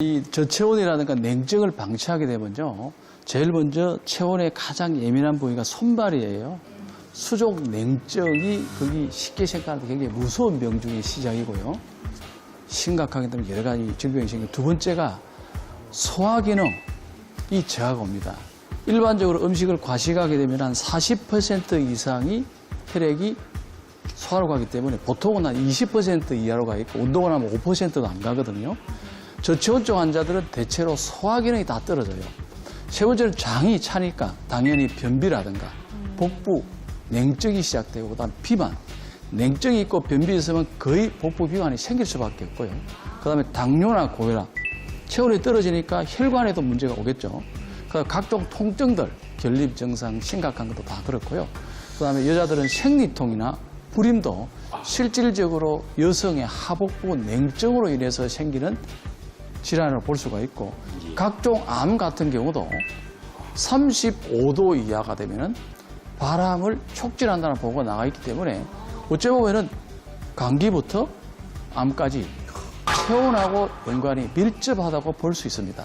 이 저체온이라든가 냉증을 방치하게 되면요. 제일 먼저 체온에 가장 예민한 부위가 손발이에요. 수족 냉증이 거기 쉽게 생각하는데 굉장히 무서운 병중의 시작이고요. 심각하게 되면 여러 가지 질병이 생기고 두 번째가 소화 기능 이 저하가 옵니다. 일반적으로 음식을 과식하게 되면 한 40% 이상이 혈액이 소화로 가기 때문에 보통은 한 20% 이하로 가 있고 운동을 하면 5%도 안 가거든요. 저체온증 환자들은 대체로 소화 기능이 다 떨어져요. 세 번째는 장이 차니까 당연히 변비라든가 복부 냉증이 시작되고 그다음 비만 냉증이 있고 변비 있으면 거의 복부 비만이 생길 수밖에 없고요. 그다음에 당뇨나 고혈압 체온이 떨어지니까 혈관에도 문제가 오겠죠. 그 각종 통증들 결립 증상 심각한 것도 다 그렇고요. 그다음에 여자들은 생리통이나 불임도 실질적으로 여성의 하복부 냉증으로 인해서 생기는 질환을 볼 수가 있고 각종 암 같은 경우도 35도 이하가 되면은 바람을 촉진한다는 보고가 나와 있기 때문에 어찌 보면은 감기부터 암까지 체온하고 연관이 밀접하다고 볼 수 있습니다.